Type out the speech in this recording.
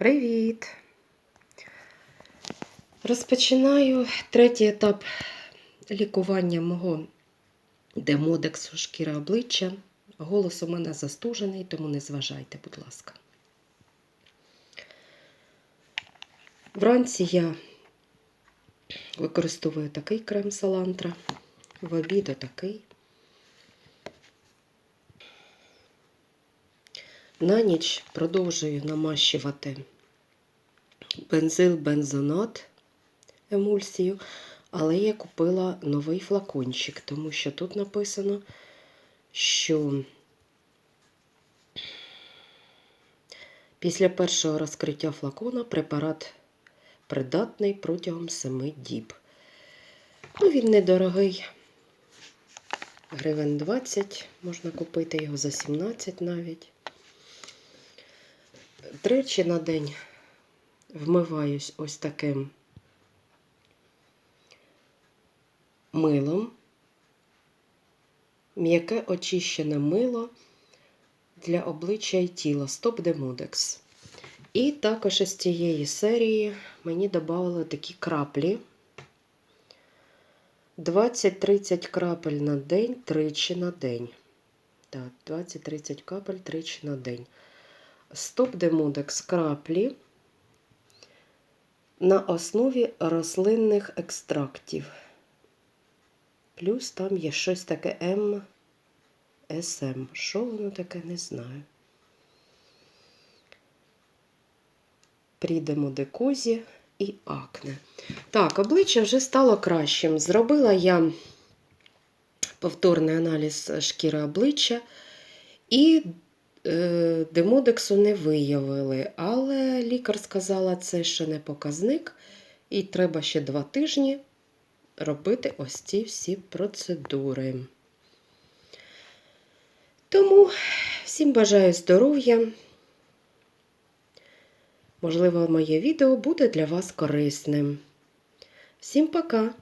Привіт! Розпочинаю третій етап лікування мого демодексу шкіра обличчя. Голос у мене застужений, тому не зважайте, будь ласка. Вранці я використовую такий крем салантра, в обід такий. На ніч продовжую намащувати бензил бензонат емульсію, але я купила новий флакончик, тому що тут написано, що після першого розкриття флакона препарат придатний протягом 7 діб. Ну, він недорогий, гривень 20, можна купити його за 17 навіть. Тричі на день вмиваюсь ось таким милом. М'яке очищене мило для обличчя і тіла Stop Demodex. І також із цієї серії мені додали такі краплі. 20-30 крапель на день, тричі на день. Так, 20-30 капель тричі на день. Стоп Демодекс краплі на основі рослинних екстрактів. Плюс там є щось таке МСМ. Що воно таке, не знаю. Прідемо декозі і акне. Так, обличчя вже стало кращим. Зробила я повторний аналіз шкіри обличчя і демодексу не виявили. Але лікар сказала, це ще не показник, і треба ще два тижні робити ось ці всі процедури. Тому всім бажаю здоров'я. Можливо, моє відео буде для вас корисним. Всім пока!